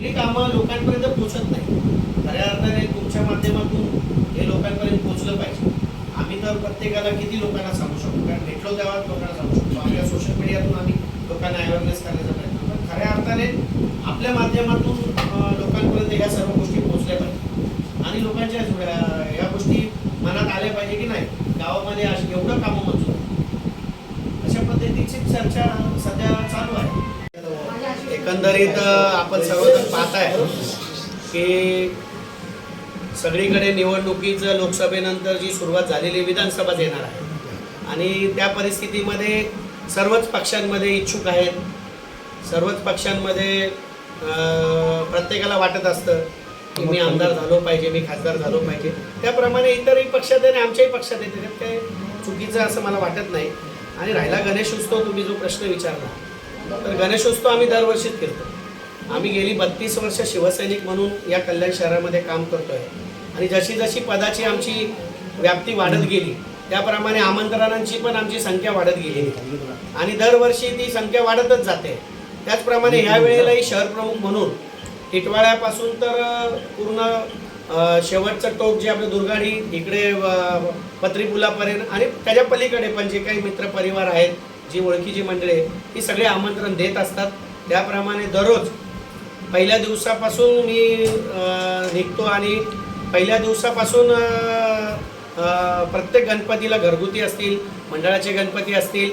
ही कामं लोकांपर्यंत पोहोचत नाही. खऱ्या अर्थाने तुमच्या माध्यमातून हे लोकांपर्यंत पोचलं पाहिजे. आम्ही तर प्रत्येकाला किती लोकांना सांगू शकतो? कारण भेटलो तेव्हा लोकांना सांगू शकतो. आपल्या सोशल मीडियातून आम्ही लोकांना अवेअरनेस करण्याचा प्रयत्न करतो. पण खऱ्या अर्थाने आपल्या माध्यमातून लोकांपर्यंत ह्या सर्व गोष्टी पोहोचल्या पाहिजे. आणि लोकांच्या ह्या गोष्टी मनात आल्या पाहिजे की नाही? गावामध्ये अशी एवढं कामं मंजूर अशा पद्धतीची चर्चा सध्या चालू एकंदरीत आपण सर्वजण पाहताय की सगळीकडे निवडणुकीचं लोकसभेनंतर जी सुरुवात झालेली विधानसभाच येणार आहे. आणि त्या परिस्थितीमध्ये सर्वच पक्षांमध्ये इच्छुक आहेत. सर्वच पक्षांमध्ये प्रत्येकाला वाटत असतं की मी आमदार झालो पाहिजे मी खासदार झालो पाहिजे. त्याप्रमाणे इतरही पक्षात आणि आमच्याही पक्षात येते त्याच्यात काय चुकीचं असं मला वाटत नाही. आणि राहिला गणेश उत्सव तुम्ही जो प्रश्न विचारला तर गणेशोत्सव आम्ही दरवर्षीच करतो. आम्ही गेली बत्तीस वर्ष शिवसैनिक म्हणून या कल्याण शहरामध्ये काम करतोय. आणि जशी जशी पदाची आमची व्याप्ती वाढत गेली त्याप्रमाणे आमंत्रणांची पण आमची संख्या वाढत गेली. आणि दरवर्षी ती संख्या वाढतच जाते. त्याचप्रमाणे ह्या वेळेलाही शहर प्रमुख म्हणून टिटवाळ्यापासून तर पूर्ण शेवटचं टोक जे आपलं दुर्गाडी इकडे पत्रीपुलापर्यंत आणि त्याच्या पलीकडे पण जे काही मित्रपरिवार आहेत जी ओळखीची मंडळी ही ती सगळे आमंत्रण देत असतात. त्याप्रमाणे दररोज पहिल्या दिवसापासून मी निघतो आणि पहिल्या दिवसापासून प्रत्येक गणपतीला घरगुती असतील मंडळाचे गणपती असतील.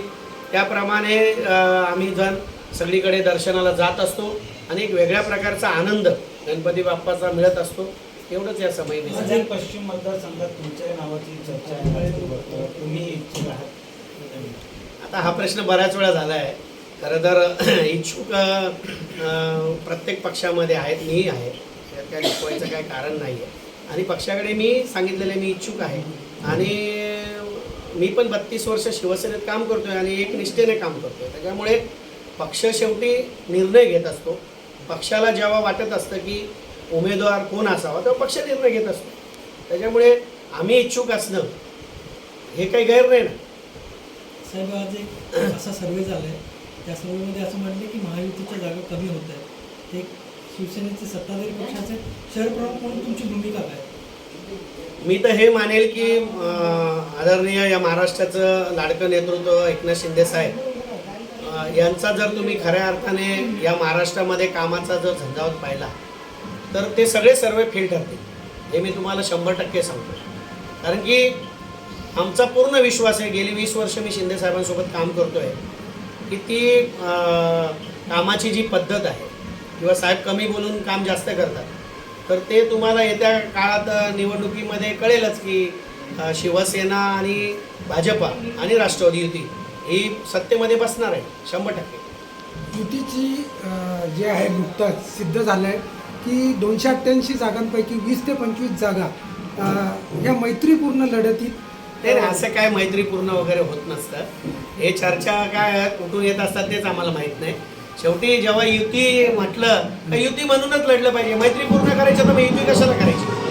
त्याप्रमाणे आम्ही जण सगळीकडे दर्शनाला जात असतो आणि एक वेगळ्या प्रकारचा आनंद गणपती बाप्पाचा मिळत असतो. एवढंच या समय पश्चिम मतदारसंघात तुमच्या नावाची चर्चा तुम्ही आहात. आता हा प्रश्न बऱ्याच वेळा झाला आहे खरं तर इच्छुक प्रत्येक पक्षामध्ये आहेत मीही आहे. त्यात काय काही काय कारण नाही आहे आणि पक्षाकडे मी सांगितलेले मी इच्छुक आहे. आणि मी पण बत्तीस वर्ष शिवसेनेत काम करतो आहे आणि एक निष्ठेने काम करतो आहे त्याच्यामुळे पक्ष शेवटी निर्णय घेत असतो. पक्षाला जेव्हा वाटत असतं की उमेदवार कोण असावा तेव्हा पक्ष निर्णय घेत असतो. त्याच्यामुळे आम्ही इच्छुक असणं हे काही गैर नाही ना. साहेब आज एक असा सर्वे झाला आहे त्या सर्वेमध्ये असं म्हटलं की महायुतीच्या जागा कमी होत आहेत. ते शिवसेनेचे सत्ताधारी पक्षाचे शहर प्रमुख म्हणून तुमची भूमिका काय? मी तर हे मानेल की आदरणीय या महाराष्ट्राचं लाडकं नेतृत्व एकनाथ शिंदे साहेब यांचा जर तुम्ही खऱ्या अर्थाने या महाराष्ट्रामध्ये कामाचा जर झंझावत पाहिला तर ते सगळे सर्वे फेल ठरतील हे मी तुम्हाला शंभर टक्के सांगतो. कारण की आमचा पूर्ण विश्वास आहे. गेली वीस वर्ष मी शिंदे साहेबांसोबत काम करतोय. की ती कामाची जी पद्धत आहे किंवा साहेब कमी बोलून काम जास्त करतात तर ते तुम्हाला येत्या काळात निवडणुकीमध्ये कळेलच की शिवसेना आणि भाजपा आणि राष्ट्रवादी युती ही सत्तेमध्ये बसणार आहे शंभर टक्के. युतीची जे आहे नुकतंच सिद्ध झालं आहे की दोनशे अठ्ठ्याऐंशी जागांपैकी वीस ते पंचवीस जागा या मैत्रीपूर्ण लढतीत ते नाही, असं काय मैत्रीपूर्ण वगैरे होत नसतं. हे चर्चा काय कुठून येत असतात तेच आम्हाला माहीत नाही. शेवटी जेव्हा युती म्हटलं तर युती म्हणूनच लढलं पाहिजे. मैत्री पूर्ण करायचं तर मग युती कशाला करायची?